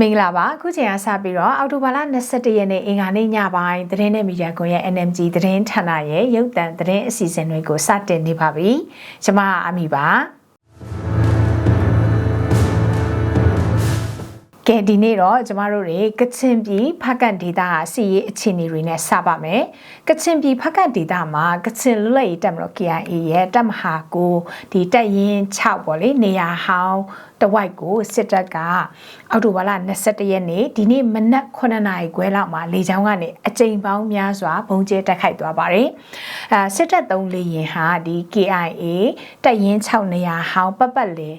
မင်္ဂလာပါအခုချိန်ကစပြီးတော့အောက်တိုဘာလ22ရက်နေ့အင်္ဂါနေ့ညပိုင်းသတင်းနဲ့မီဒီယာကွန်ရဲ့ NMG သတင်းဌာနရဲ့ရုပ်သံသတင်းအစီအစဉ်တွေကိုစတင်နေပါပြီကျွန်မအမီပါ ကဲဒီနေ့တော့ကျမတို့တွေကချင်ပြည်ဖက်ကန်ဒေတာစီရေးအခြေအနေတွေနဲ့စပါမယ်ကချင်ပြည်ဖက်ကန်ဒေတာမှာကချင်လွတ်လပ်ရေးတပ်မတော် KIA ရဲ့တပ်မဟာကိုဒီတပ်ရင်း6ပေါ့လေနေရာဟောင်းတဝိုက်ကိုစစ်တပ်ကအောက်တိုဘာလ22ရက်နေ့ဒီနေ့မနက်9နာရီခွဲလောက်မှာလေကြောင်းကနေအကြိမ်ပေါင်းများစွာဘုံကျဲတက်ခိုက်သွားပါတယ်။အဲစစ်တပ်သုံးလေရင်ဟာဒီ KIA တပ်ရင်း6နေရာဟောင်းပတ်ပတ်လေ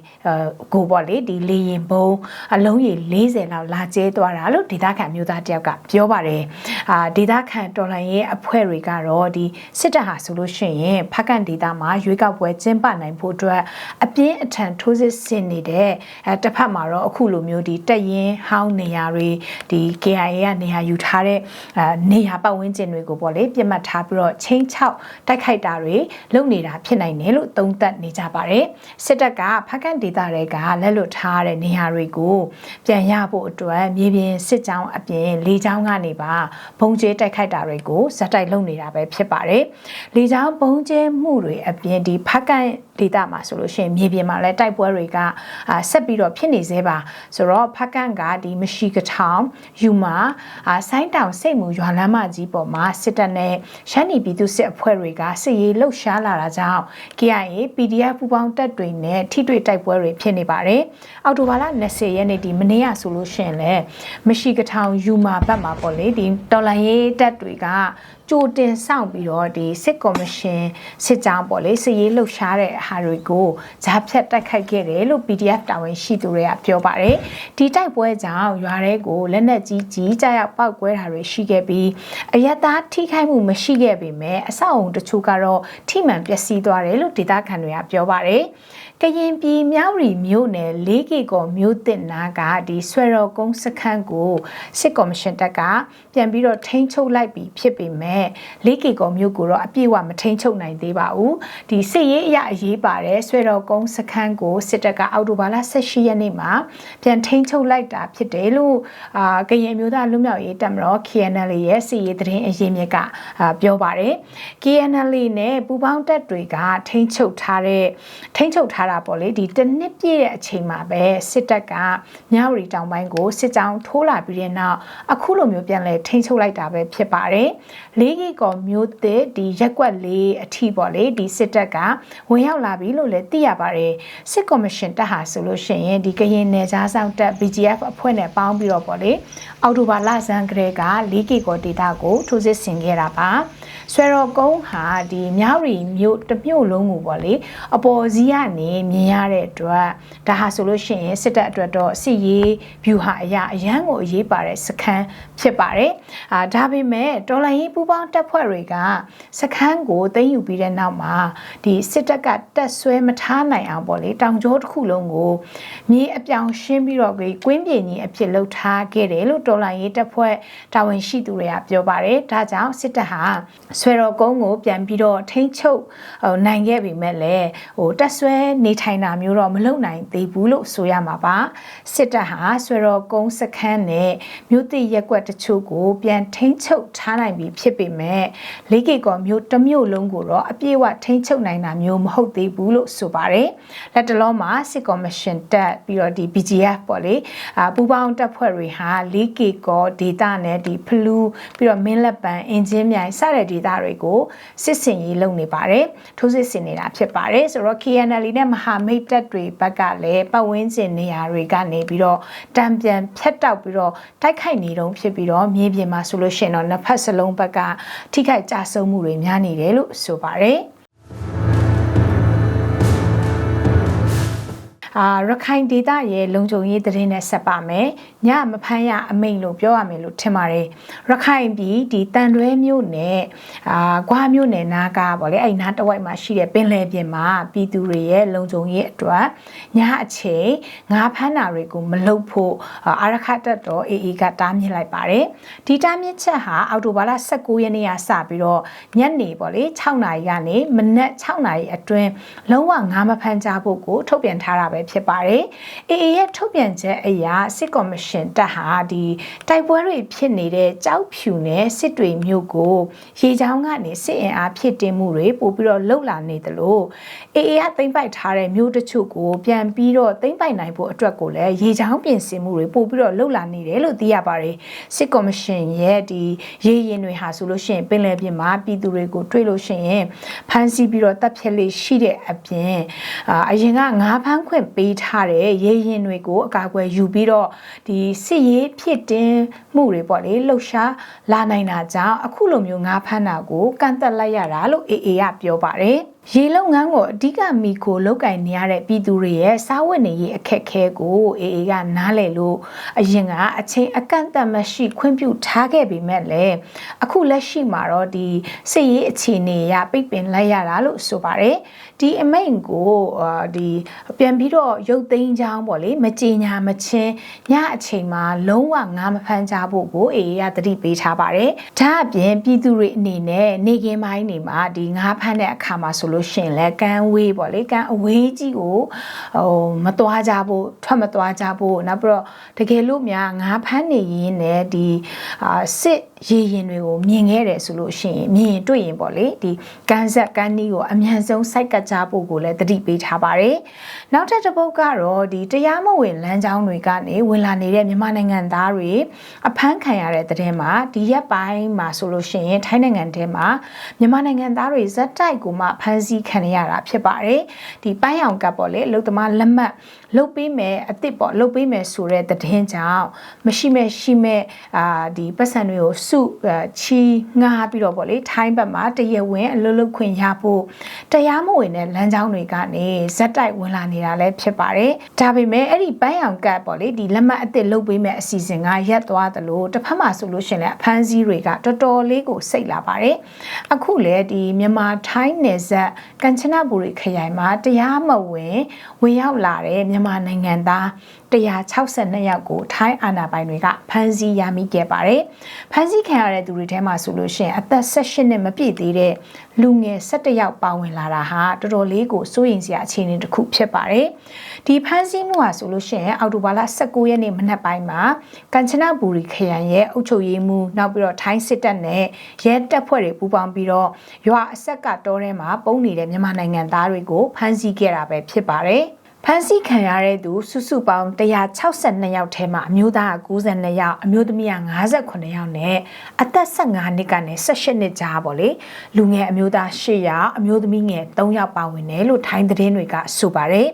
ကိုပေါ့လေဒီလေရင်ဘုံအလုံးကြီး40လောက်လာကျဲသွားတာလို့ဒေသခံမျိုးသားတယောက်ကပြောပါတယ်။အာဒေသခံတော်လှန်ရေးအဖွဲ့တွေကတော့ဒီစစ်တပ်ဟာဆိုလို့ရှိရင်ဖက်ကန်ဒေသမှာရွေးကောက်ပွဲကျင်းပနိုင်ဖို့အတွက်အပြင်းအထန်ထိုးစစ်ဆင်နေတဲ့အဲတစ်ဖက်မှာတော့အခုလိုမျိုးဒီတက်ရင်ဟောင်းနေရာတွေဒီ KIA ကနေရာယူထားတဲ့အဲနေရာပတ်ဝန်းကျင်တွေကိုပေါ့လေပြတ်မှတ်ထားပြီးတော့ချင်းချောက်တိုက်ခိုက်တာတွေလုပ်နေတာဖြစ်နိုင်တယ်လို့သုံးသပ်နေကြပါတယ်စစ်တပ်ကဖက်ကန်ဒေသတွေကလက်လွတ်ထားတဲ့နေရာတွေကိုပြန်ရဖို့အတွက်မြေပြင်စစ်ကြောင်းအပြင်လေကြောင်းကနေပါဘုံကျဲတိုက်ခိုက်တာတွေကိုဇက်တိုက်လုပ်နေတာပဲဖြစ်ပါတယ်လေကြောင်းဘုံကျဲမှုတွေအပြင်ဒီဖက်ကန်ဒေသမှာဆိုလို့ရှိရင်မြေပြင်မှာလည်းတိုက်ပွဲတွေကအာဆက်ပြီးတော့ဖြစ်နေသေးပါဆိုတော့ဖက်ကန်ကဒီမရှိကထောင်ယူမာအာဆိုင်းတောင်စိတ်မူရွာလမ်းမကြီးပေါ်မှာစစ်တပ်နဲ့ရှမ်းပြည်ပြည်သူစစ်အဖွဲ့တွေကစစ်ရေးလှုပ်ရှားလာတာကြောင့် KIA PDF ပူးပေါင်းတပ်တွေနဲ့ထိတွေ့တိုက်ပွဲတွေဖြစ်နေပါတယ်အော်တိုဘာလ20ရက်နေ့ဒီမနေ့ကဆိုလို့ရှိရင်လည်းမရှိကထောင်ယူမာဘက်မှာပေါ့လေဒီတော်လန်ရေးတပ်တွေကကြိုတင်ဆောင်ပြီးတော့ဒီစစ်ကော်မရှင်စစ်ကြောင်းပေါ့လေစစ်ရေးလှုပ်ရှားတဲ့ဟာတွေကိုဂျားဖြတ်တိုက်ခိုက်ခဲ့တယ်လို့ PDF တာဝန်ရှိသူတွေကပြောပါတယ်ဒီတိုက်ပွဲကြောင့်ရွာတွေကိုလက်နက်ကြီးကြီးကြရောက်ပောက်ကွဲတာတွေရှိခဲ့ပြီးအယက်သားထိခိုက်မှုမရှိခဲ့ပေမဲ့အဆောက်အုံတချို့ကတော့ထိမှန်ပျက်စီးသွားတယ်လို့ဒေသခံတွေကပြောပါတယ်ကရင်ပြည်မြောက်ရီမြို့နယ်၄ကီကောမြို့တင်နာကဒီဆွဲတော်ကုန်းစခန်းကိုစစ်ကော်မရှင်တပ်ကပြန်ပြီးတော့ထိန်းချုပ်လိုက်ပြီးဖြစ်ပေမဲ့၄ကီကောမြို့ကိုတော့အပြည့်အဝမထိန်းချုပ်နိုင်သေးပါဘူးဒီစစ်ရေးအရအရေးပါတယ်ဆွဲတော်ကုန်းစခန်းကိုစစ်တပ်ကအောက်တိုဘာလ18ရက်နေ့မှာပြန်ထိန်းချုပ်လိုက်တာဖြစ်တယ်လို့အာကရင်မျိုးသားလူမျိုးရေးတပ်မတော် KNL ရဲ့စစ်ရေးသတင်းအရင်းမြစ်ကပြောပါတယ် KNL နဲ့ပူပေါင်းတပ်တွေကထိန်းချုပ်ထားတဲ့ထိန်းချုပ်ထားတာပေါ့လေဒီတစ်နှစ်ပြည့်တဲ့အချိန်မှာပဲစစ်တပ်ကမြဝတီတောင်ပိုင်းကိုစစ်ကြောင်းထိုးလာပြီးတဲ့နောက်အခုလိုမျိုးပြန်လဲထိန်းချုပ်လိုက်တာပဲဖြစ်ပါတယ်လေးကီကောမျိုးသစ်ဒီရက်ကွက်လေးအထီပေါ့လေဒီစစ်တပ်ကဝင်ရောက်လာပြီလို့လည်းသိရပါတယ်စစ်ကော်မရှင်တပ်ဟာဆိုလို့ရှိရင်ဒီကရင်နယ်ခြားစောင့်တပ် BGF အဖွဲ့နဲ့ပေါင်းပြီးတော့ပေါ့လေအောက်တိုဘာလဆန်းကလေးကလေးကီကောဒေတာကိုထိုးစစ်ဆင်ခဲ့တာပါ ဆွဲတော်ကုန်းဟာဒီမြောက်ရီမြို့တစ်မြို့လုံးကိုပေါ့လေအပေါ်စီးကနေမြင်ရတဲ့အတွက်ဒါဟာဆိုလို့ရှိရင်စစ်တပ်အတွက်တော့စစ်ရေး view ဟာအရာအရန်ကိုအရေးပါတဲ့စခန်းဖြစ်ပါတယ်အာဒါပေမဲ့တော်လိုင်းရေးပူပေါင်းတပ်ဖွဲ့တွေကစခန်းကိုသိမ်းယူပြီးတဲ့နောက်မှာဒီစစ်တပ်ကတက်ဆွဲမထားနိုင်အောင်ပေါ့လေတောင်ကျောတစ်ခုလုံးကိုမြေအပြောင်ရှင်းပြီးတော့ကွင်းပြင်ကြီးအဖြစ်လှုပ်ထားခဲ့တယ်လို့တော်လိုင်းရေးတပ်ဖွဲ့တာဝန်ရှိသူတွေကပြောပါတယ်ဒါကြောင့်စစ်တပ်ဟာဆွဲတော်ကုန်းကိုပြန်ပြီးတော့ထိန်းချုပ်နိုင်ခဲ့ပြီမဲ့လည်းဟိုတက်ဆွဲနေထိုင်တာမျိုးတော့မလုပ်နိုင်သေးဘူးလို့ဆိုရမှာပါစစ်တပ်ဟာဆွဲတော်ကုန်းစခန်းနဲ့မြို့တိရက်ကွက်တချို့ကိုပြန်ထိန်းချုပ်ထားနိုင်ပြီဖြစ်ပေမဲ့လေးကေကောမြို့တစ်မြို့လုံးကိုတော့အပြည့်အဝထိန်းချုပ်နိုင်တာမျိုးမဟုတ်သေးဘူးလို့ဆိုပါတယ်လက်တလုံးမှာစစ်ကော်မရှင်တက်ပြီးတော့ဒီ BGF ပေါ့လေအာပူပေါင်းတပ်ဖွဲ့တွေဟာလေးကေကောဒေတာနဲ့ဒီဖလူးပြီးတော့မင်းလက်ပံအင်ဂျင်မြိုင်စတဲ့ဒေတာတွေကိုစစ်စင်ရေးလုပ်နေပါတယ်ထိုးစစ်ဆင်နေတာဖြစ်ပါတယ်ဆိုတော့ KNL နဲ့မဟာမိတ်တပ်တွေဘက်ကလည်းပတ်ဝန်းကျင်နေရာတွေကနေပြီးတော့တံပြန်ဖြတ်တောက်ပြီးတော့တိုက်ခိုက်နေတုံးဖြစ်ပြီးတော့မြေပြင်မှာဆိုလို့ရှိရင်တော့နှစ်ဖက်စလုံးဘက်ကထိခိုက်ကြဆုံးမှုတွေများနေတယ်လို့ဆိုပါတယ် အာရခိုင်ဒေသရဲ့လုံခြုံရေးသတင်းနဲ့ဆက်ပါမယ်ညမဖမ်းရအမိန်လို့ပြောရမယ်လို့ထင်ပါတယ်ရခိုင်ပြည်ဒီတန်တွဲမြို့နယ်အာဂွားမြို့နယ်နားကပေါ့လေအဲ့နားတဝိုက်မှာရှိတဲ့ပင်လယ်ပြင်မှာပြည်သူတွေရဲ့လုံခြုံရေးအတွက်ညအချိန်ငါးဖမ်းတာတွေကိုမလုပ်ဖို့အာရခတ်တော် AA ကတားမြစ်လိုက်ပါတယ်ဒီတားမြစ်ချက်ဟာအောက်တိုဘာလ19ရက်နေ့ကစပြီးတော့ညနေပေါ့လေ6နာရီကနေမနက်6နာရီအတွင်းလုံးဝငါးမဖမ်းကြဖို့ကိုထုတ်ပြန်ထားတာပဲဖြစ်ပါတယ်။ AA ရဲ့ထုတ်ပြန်ချက်အရစစ်ကော်မရှင်တပ်ဟာဒီတိုက်ပွဲတွေဖြစ်နေတဲ့ကြောက်ဖြူနဲ့စစ်တွေမြို့ကိုရေချောင်းကနေစစ်အင်အားဖြစ်တင်မှုတွေပို့ပြီးတော့လှုပ်လာနေတယ်လို့ AA ကသိမ့်ပိုက်ထားတဲ့မြို့တချို့ကိုပြန်ပြီးတော့သိမ့်ပိုက်နိုင်ဖို့အတွက်ကိုလည်းရေချောင်းပြင်ဆင်မှုတွေပို့ပြီးတော့လှုပ်လာနေတယ်လို့သိရပါတယ်စစ်ကော်မရှင်ရဲ့ဒီရေရင်တွေဟာဆိုလို့ရှိရင်ပင်လယ်ပြင်မှာပြည်သူတွေကိုတွေ့လို့ရှိရင်ဖမ်းဆီးပြီးတော့တပ်ဖြတ်လေးရှိတဲ့အပြင်အာအရင်ကငါးဖမ်းခွင့်ပေးထားတဲ့ရေရင်တွေကိုအကာအကွယ်ယူပြီးတော့ဒီစစ်ရေးဖြစ်တင်မှုတွေပေါ့လေလှုပ်ရှားလာနိုင်တာကြောင့်အခုလိုမျိုးငါးဖမ်းတာကိုကန့်သက်လိုက်ရတာလို့ AA ကပြောပါတယ် ရေလုံငန်းကိုအဓိကမိခိုလောက်ကင်နေရတဲ့ပြည်သူတွေရဲ့စားဝတ်နေရေးအခက်ခဲကိုအေအေကနားလည်လို့အရင်ကအချိန်အကန့်အသတ်မရှိခွင့်ပြုထားခဲ့ပေမဲ့လည်းအခုလက်ရှိမှာတော့ဒီစစ်ရေးအခြေအနေအရပိတ်ပင်လိုက်ရတာလို့ဆိုပါတယ်ဒီအမိန့်ကိုအာဒီပြန်ပြီးတော့ရုပ်သိမ်းချောင်းပေါ့လေမကြေညာမချင်းညအချိန်မှာလုံးဝငါမဖမ်းကြဖို့ကိုအေအေကတတိပေးထားပါတယ်ဒါအပြင်ပြည်သူတွေအနေနဲ့နေကင်းပိုင်းနေမှာဒီငါဖမ်းတဲ့အခါမှာဆိုလို့ရှိရင်လည်းကန်းဝေးပေါ့လေကန်းအဝေးကြီးကိုဟိုမသွားကြဖို့ထွက်မသွားကြဖို့နောက်ပြီးတော့တကယ်လို့များငါဖမ်းနေရင်းနဲ့ဒီအာစစ် ရေရင်တွေကိုမြင်ခဲ့တယ်ဆိုလို့ရှိရင်မြင်တွေ့ရင်ပေါ့လေဒီကန်းဆက်ကန်းနီးကိုအမြန်ဆုံးစိုက်ကကြဖို့ကိုလည်းတတိပေးထားပါတယ်နောက်ထပ်တစ်ပုတ်ကတော့ဒီတရားမဝင်လမ်းကြောင်းတွေကနေဝင်လာနေတဲ့မြန်မာနိုင်ငံသားတွေအဖမ်းခံရတဲ့တဲ့င်းမှာဒီရက်ပိုင်းမှာဆိုလို့ရှိရင်ထိုင်းနိုင်ငံထဲမှာမြန်မာနိုင်ငံသားတွေဇက်တိုက်ကိုမှဖမ်းဆီးခံရတာဖြစ်ပါတယ်ဒီပန်းရောင်ကပ်ပေါ့လေအလုသမားလက်မှတ် လုတ်ပေးမယ်အစ်စ်ပေါ့လုတ်ပေးမယ်ဆိုတဲ့တဲ့င်းကြောင့်မရှိမဲ့ရှိမဲ့အာဒီပတ်စံတွေကိုစုချီငားပြီးတော့ပေါ့လေထိုင်းဘက်မှာတရဝင်းအလုပ်လုပ်ခွင့်ရဖို့တရားမဝင်တဲ့လမ်းကြောင်းတွေကနေဇက်တိုက်ဝင်လာနေတာလည်းဖြစ်ပါတယ်ဒါပေမဲ့အဲ့ဒီပန်းရောင်ကပ်ပေါ့လေဒီလက်မှတ်အစ်စ်လုတ်ပေးမယ်အစီအစဉ်ကရက်သွားသလိုတစ်ဖက်မှာဆိုလို့ရှင်လည်းအဖမ်းစည်းတွေကတော်တော်လေးကိုစိတ်လာပါတယ်အခုလည်းဒီမြန်မာထိုင်းနယ်စပ်ကန်ချနဘူရီခရိုင်မှာတရားမဝင်ဝင်ရောက်လာတဲ့မြန်မာနိုင်ငံသား162ယောက်ကိုထိုင်းအာဏာပိုင်တွေကဖမ်းဆီးရမိခဲ့ပါတယ်။ဖမ်းဆီးခံရတဲ့သူတွေထဲမှာဆိုလို့ရှိရင်အသက်18နှစ်မပြည့်သေးတဲ့လူငယ်17ယောက်ပါဝင်လာတာဟာတော်တော်လေးကိုစိုးရိမ်စရာအခြေအနေတစ်ခုဖြစ်ပါတယ်။ဒီဖမ်းဆီးမှုဟာဆိုလို့ရှိရင်အော်တိုဘာလ19ရက်နေ့မနက်ပိုင်းမှာကန်ချနဘူရီခရိုင်ရဲ့အုပ်ချုပ်ရေးမှူးနောက်ပြီးတော့ထိုင်းစစ်တပ်နဲ့ရဲတပ်ဖွဲ့တွေပူးပေါင်းပြီးတော့ရွာအဆက်ကတောထဲမှာပုံနေတဲ့မြန်မာနိုင်ငံသားတွေကိုဖမ်းဆီးခဲ့တာပဲဖြစ်ပါတယ်။ ဖမ်းဆီးခံရတဲ့သူစုစုပေါင်း162ယောက်ထဲမှာအမျိုးသား92ယောက်အမျိုးသမီး58ယောက်နဲ့အသက်15နှစ်ကနေ18နှစ်ကြားပေါ့လေလူငယ်အမျိုးသား8ယောက်အမျိုးသမီးငယ်3ယောက်ပါဝင်တယ်လို့ထိုင်းသတင်းတွေကဆိုပါတယ်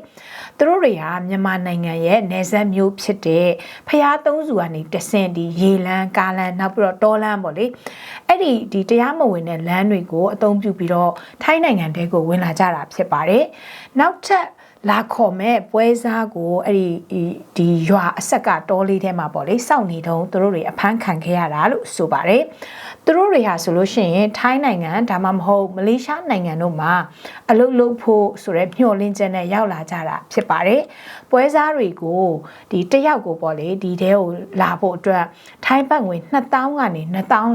သူတို့တွေဟာမြန်မာနိုင်ငံရဲ့နယ်စပ်မျိုးဖြစ်တဲ့ဖျားသုံးစုကနေတဆင့်ဒီရေလန်းကားလန်းနောက်ပြီးတော့တောလန်းပေါ့လေအဲ့ဒီဒီတရားမဝင်တဲ့လမ်းတွေကိုအသုံးပြုပြီးတော့ထိုင်းနိုင်ငံတဲကိုဝင်လာကြတာဖြစ်ပါတယ်နောက်ထပ် လာခေါ်မဲ့ပွဲစားကိုအဲ့ဒီဒီရွာအဆက်ကတောလေးထဲမှာပေါ့လေစောင့်နေတုန်းသူတို့တွေအဖမ်းခံခဲ့ရတာလို့ဆိုပါတယ်သူတို့တွေဟာဆိုလို့ရှိရင်ထိုင်းနိုင်ငံဒါမှမဟုတ်မလေးရှားနိုင်ငံတို့မှာအလုပ်လုပ်ဖို့ဆိုရဲမျှော်လင့်ချက်နဲ့ရောက်လာကြတာဖြစ်ပါတယ်ပွဲစားတွေကိုဒီတယောက်ကိုပေါ့လေဒီတဲကိုလာဖို့အတွက်ထိုင်းဘတ်ငွေ2000ကနေ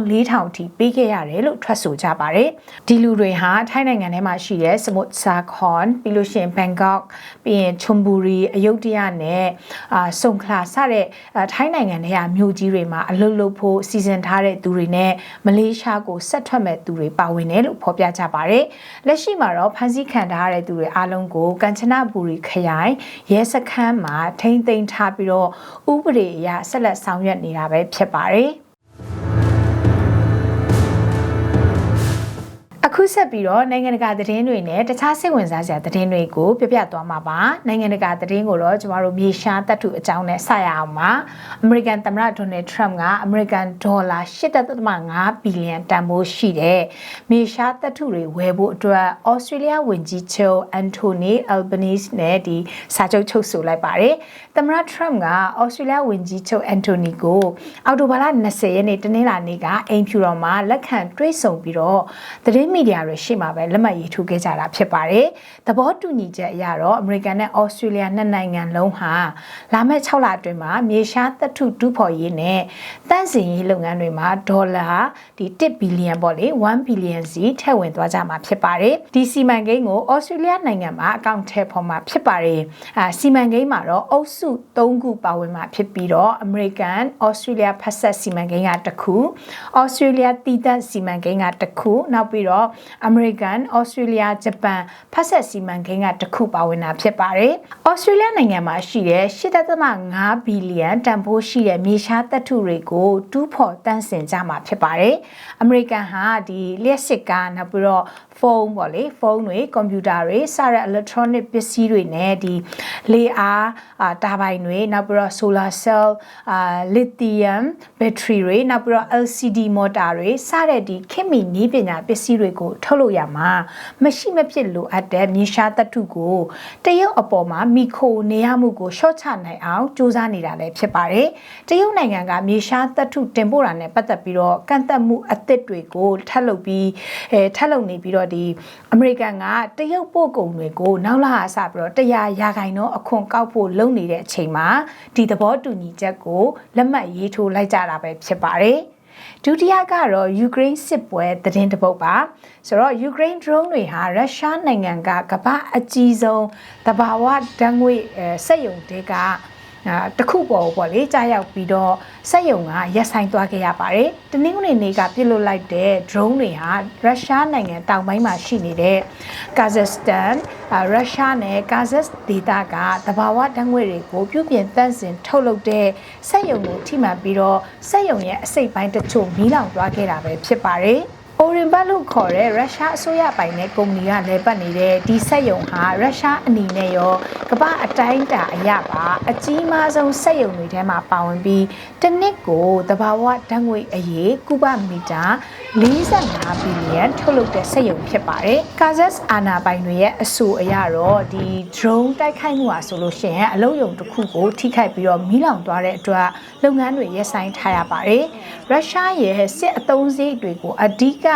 2400ထိပေးခဲ့ရတယ်လို့ထွက်ဆိုကြပါတယ်ဒီလူတွေဟာထိုင်းနိုင်ငံထဲမှာရှိတဲ့စမုတ်ဆာခွန်ပြီးလို့ရှိရင်ဘန်ကောက်ပြီးရင်ချွန်ဘူရီအယုဒ္ဓယနဲ့အာစုံခလာစတဲ့ထိုင်းနိုင်ငံတွေကမြို့ကြီးတွေမှာအလုပ်လုပ်ဖို့စီစဉ်ထားတဲ့သူတွေနဲ့မလေးရှားကိုဆက်ထွက်မဲ့သူတွေပါဝင်တယ်လို့ဖော်ပြကြပါတယ်။လက်ရှိမှာတော့ဖမ်းဆီးခံထားရတဲ့သူတွေအားလုံးကိုကမ်ချနဘူရီခရိုင်ရဲစခန်းမှာထိမ့်သိမ်းထားပြီးတော့ဥပဒေအရဆက်လက်ဆောင်ရွက်နေတာပဲဖြစ်ပါတယ်။ ခုဆက်ပြီးတော့နိုင်ငံတကာသတင်းတွေနဲ့တခြားစိတ်ဝင်စားစရာသတင်းတွေကိုပြပြသွားမှာပါနိုင်ငံတကာသတင်းကိုတော့ကျမတို့မြေရှားတပ်ထုအကြောင်းနဲ့ဆက်ရအောင်ပါအမေရိကန်သမ္မတဒေါ်နယ်ထရမ့်ကအမေရိကန်ဒေါ်လာ8.5ဘီလီယံတန်ဖိုးရှိတဲ့မြေရှားတပ်ထုတွေဝယ်ဖို့အတွက်ဩစတြေးလျဝန်ကြီးချုပ်အန်တိုနီအယ်ဘနီစ်နဲ့ဒီစာချုပ်ချုပ်ဆိုလိုက်ပါတယ်သမ္မတထရမ့်ကဩစတြေးလျဝန်ကြီးချုပ်အန်တိုနီကိုအောက်တိုဘာလ20ရက်နေ့တနင်္လာနေ့ကအိမ်ဖြူတော်မှာလက်ခံတွေ့ဆုံပြီးတော့သတင်းမီဒီယာရာတွေရှိမှပဲလက်မှတ်ရေးထိုးခဲ့ကြတာဖြစ်ပါတယ်။သဘောတူညီချက်အရတော့အမေရိကန်နဲ့ဩစတြေးလျနှစ်နိုင်ငံလုံးဟာလာမယ့်6လအတွင်းမှာမြေရှားသတ္ထုတူးဖော်ရေးနဲ့တန့်စင်ရေးလုပ်ငန်းတွေမှာဒေါ်လာဒီ1ဘီလီယံပေါ့လေ1ဘီလီယံစီထည့်ဝင်သွားကြမှာဖြစ်ပါတယ်။ဒီစီမံကိန်းကိုဩစတြေးလျနိုင်ငံမှာအကောင့်ထဲပေါ်မှာဖြစ်ပါတယ်။အာစီမံကိန်းမှာတော့အုပ်စု3ခုပါဝင်မှာဖြစ်ပြီးတော့အမေရိကန်ဩစတြေးလျဖက်ဆက်စီမံကိန်းကတစ်ခုဩစတြေးလျတည်တတ်စီမံကိန်းကတစ်ခုနောက်ပြီးတော့အမေရိကန်ဩစတြေးလျဂျပန်ဖက်ဆက်စီမံကိန်းကတစ်ခုပါဝင်တာဖြစ်ပါတယ်။ဩစတြေးလျနိုင်ငံမှာရှိတဲ့8.5ဘီလီယံတန်ဖိုးရှိတဲ့မြေရှားသတ္ထုတွေကိုတူးဖော်တန့်စင်ကြမှာဖြစ်ပါတယ်။အမေရိကန်ဟာဒီလျှက်စစ်ကားနောက်ပြီးတော့ဖုန်းပေါ့လေဖုန်းတွေကွန်ပျူတာတွေစတဲ့ electronic ပစ္စည်းတွေနဲ့ဒီလေအားအာတာဘိုင်တွေနောက်ပြီးတော့ solar cell အာ lithium battery တွေနောက်ပြီးတော့ LCD motor တွေစတဲ့ဒီခေတ်မီနည်းပညာပစ္စည်းတွေကိုထုတ်လုပ်ရမှာမရှိမဖြစ်လိုအပ်တဲ့မြေရှားသတ္ထုကိုတရုတ်အပေါ်မှာမီခိုနေရမှုကိုရှော့ချနိုင်အောင်စူးစမ်းနေတာလည်းဖြစ်ပါတယ်တရုတ်နိုင်ငံကမြေရှားသတ္ထုတင်ပို့တာနဲ့ပတ်သက်ပြီးတော့ကန့်သက်မှုအသစ်တွေကိုထပ်လုပ်ပြီးအဲထပ်လုပ်နေပြီးတော့ဒီအမေရိကန်ကတရုတ်ပို့ကုန်တွေကိုနောက်လာအစပြီးတော့တရားရာခိုင်နှုန်းအခွန်ကောက်ဖို့လုပ်နေတဲ့အချိန်မှာဒီသဘောတူညီချက်ကိုလက်မှတ်ရေးထိုးလိုက်ကြတာပဲဖြစ်ပါတယ် ဒုတိယကတော့ယူကရိန်းစစ်ပွဲသတင်းတပုတ်ပါဆိုတော့ယူကရိန်း drone တွေဟာရုရှားနိုင်ငံကကမ္ဘာအကြီးဆုံးတဘာဝဓာတ်ငွေစက်ရုံတွေကအာတခုပေါ်ပေါ့လေကြားရောက်ပြီးတော့စက်ရုံကရက်ဆိုင်သွားခဲ့ရပါတယ်။တနင်္ဂနွေနေ့ကပြစ်လွတ်လိုက်တဲ့ drone တွေဟာရုရှားနိုင်ငံတောင်ပိုင်းမှာရှိနေတဲ့ကာဇက်စတန် ရုရှားနဲ့ကာဇက်ဒေသကတဘာဝဓာတ်ငွေတွေကိုပြုပြင်တန့်စင်ထုတ်လုပ်တဲ့စက်ရုံကိုထိမှန်ပြီးတော့စက်ရုံရဲ့အစိတ်ပိုင်းတချို့မီးလောင်သွားခဲ့တာပဲဖြစ်ပါတယ်။ Orenburg လို့ခေါ်တဲ့ရုရှားအစိုးရပိုင်တဲ့ကုမ္ပဏီကလည်းပတ်နေတဲ့ဒီစက်ရုံဟာရုရှားအနေနဲ့ရောကမ္ဘာအတိုင်းအတာအရပါအကြီးမားဆုံးစက်ရုံတွေထဲမှာပါဝင်ပြီးတစ်နှစ်ကိုတဘာဝဓာတ်ငွေအရေးကုဗမီတာ 45ဘီလီယံထုတ်လုပ်တဲ့စက်ရုံဖြစ်ပါတယ်။ Kazakh အာဏာပိုင်တွေရဲ့အဆိုအရတော့ဒီ drone တိုက်ခိုက်မှုဟာဆိုလို့ရှိရင်အလုံးယုံတစ်ခုကိုထိခိုက်ပြီးတော့မီးလောင်သွားတဲ့အတွက်လုပ်ငန်းတွေရပ်ဆိုင်းထားရပါတယ်။ရုရှားရဲ့စစ်အုံစည်းတွေကိုအဓိက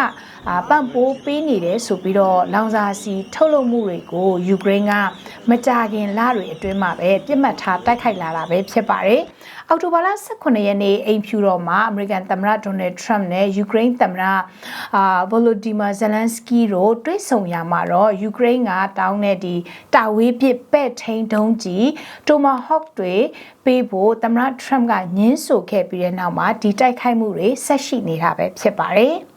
ပံ့ပိုးပေးနေတယ်ဆိုပြီးတော့လောင်စာစီထုတ်လုပ်မှုတွေကိုယူကရိန်းကမကြာခင်လတွေအတွင်းမှာပဲပြစ်မှတ်ထားတိုက်ခိုက်လာတာပဲဖြစ်ပါတယ်။အောက်တိုဘာလ18ရက်နေ့အိမ်ဖြူတော်မှာအမေရိကန်သမ္မတဒေါ်နယ်ထရမ့်နဲ့ယူကရိန်းသမ္မတအာဗိုလိုဒီမာဇလန်စကီတို့တွေ့ဆုံရမှာတော့ယူကရိန်းကတောင်းတဲ့ဒီတာဝေးပစ်ပဲ့ထိန်ဒုံးကြီးတိုမာဟော့တွေပေးဖို့သမ္မတထရမ့်ကညှင်းဆိုခဲ့ပြီးတဲ့နောက်မှာဒီတိုက်ခိုက်မှုတွေဆက်ရှိနေတာပဲဖြစ်ပါတယ်။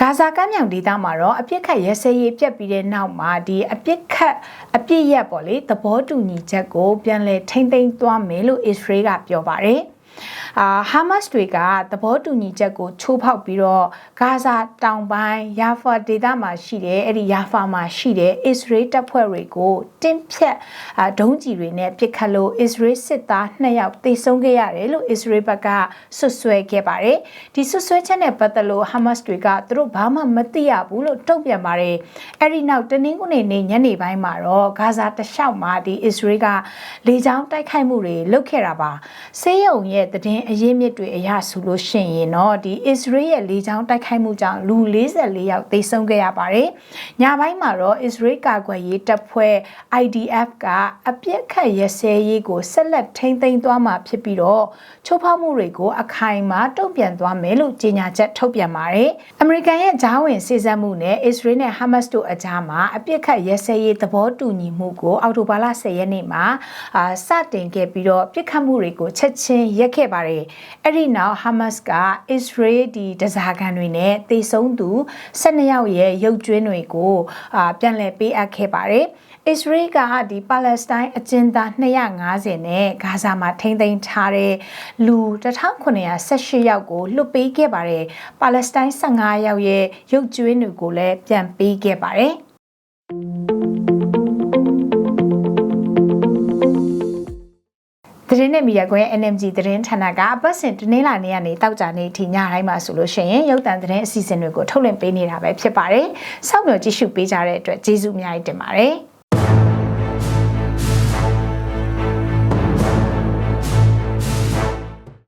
ဂါဇာကမ်းမြောင်ဒေသမှာတော့အပြစ်ခတ်ရဲစဲရေးပြက်ပြီးတဲ့နောက်မှာဒီအပြစ်ခတ်အပြစ်ရက်ပေါ့လေသဘောတူညီချက်ကိုပြန်လည်ထိမ့်သိမ်းသွားမယ်လို့အစ္စရေးကပြောပါတယ်။ အာဟာမတ်စ်တွေကသဘောတူညီချက်ကိုချိုးဖောက်ပြီးတော့ဂါဇာတောင်ပိုင်းယာဖာဒေသမှာရှိတဲ့အဲ့ဒီယာဖာမှာရှိတဲ့အစ္စရေးတပ်ဖွဲ့တွေကိုတင်းဖြတ်ဒုံးကျည်တွေနဲ့ပစ်ခတ်လို့အစ္စရေးစစ်သား2ယောက်သေဆုံးခဲ့ရတယ်လို့အစ္စရေးဘက်ကဆွဆွဲခဲ့ပါတယ်ဒီဆွဆွဲချက်နဲ့ပတ်သက်လို့ဟာမတ်စ်တွေကသူတို့ဘာမှမသိရဘူးလို့တုံ့ပြန်ပါတယ်အဲ့ဒီနောက်တနင်္ဂနွေနေ့ညနေပိုင်းမှာတော့ဂါဇာတလျှောက်မှာဒီအစ္စရေးကလေကြောင်းတိုက်ခိုက်မှုတွေလုပ်ခဲ့တာပါဆေးရုံရဲ့တည်င်းအရင်းမြစ်တွေအရဆိုလို့ရှိရင်တော့ဒီအစ္စရေးရဲ့လေကြောင်းတိုက်ခိုက်မှုကြောင့်လူ44ယောက်သေဆုံးခဲ့ရပါတယ်။ညပိုင်းမှာတော့အစ္စရေးကာကွယ်ရေးတပ်ဖွဲ့ IDF ကအပြစ်ခတ်ရစဲရေးကိုဆက်လက်ထိန်းသိမ်းသွားမှာဖြစ်ပြီးတော့ချိုးဖောက်မှုတွေကိုအခိုင်အမာတုံ့ပြန်သွားမယ်လို့ကြေညာချက်ထုတ်ပြန်ပါတယ်။အမေရိကန်ရဲ့ဂျားဝင်စေစပ်မှုနဲ့အစ္စရေးနဲ့ဟာမတ်စ်တို့အကြားမှာအပြစ်ခတ်ရစဲရေးသဘောတူညီမှုကိုအောက်တိုဘာလ10ရက်နေ့မှာအာစတင်ခဲ့ပြီးတော့ပြစ်ခတ်မှုတွေကိုချက်ချင်းရက်ခဲ့ပါတယ်။အဲ့ဒီနောက်ဟာမတ်စ်ကအစ္စရေးဒီတစားကန်တွေနဲ့တေဆုံးသူ12ယောက်ရဲ့ရုပ်ကြွင်းတွေကိုအာပြန်လည်ပေးအပ်ခဲ့ပါတယ်။အစ္စရေးကဒီပါလက်စတိုင်းအကျဉ်းသား250နဲ့ဂါဇာမှာထိန်းသိမ်းထားတဲ့လူ1918ယောက်ကိုလွတ်ပေးခဲ့ပါတယ်ပါလက်စတိုင်း15ယောက်ရဲ့ရုပ်ကြွင်းတွေကိုလည်းပြန်ပေးခဲ့ပါတယ် နဲ့မီဒီယာကွန်ရဲ့ NMG သတင်းဌာနကအပတ်စဉ်တနင်္လာနေ့ကနေတောက်ကြနေ့ထိညတိုင်းမှာဆိုလို့ရှိရင်ရုပ်သံသတင်းအစီအစဉ်တွေကိုထုတ်လွှင့်ပေးနေတာပဲဖြစ်ပါတယ်။စောင့်မျှော်ကြည့်ရှုပေးကြတဲ့အတွက်ကျေးဇူးအများကြီးတင်ပါတယ်။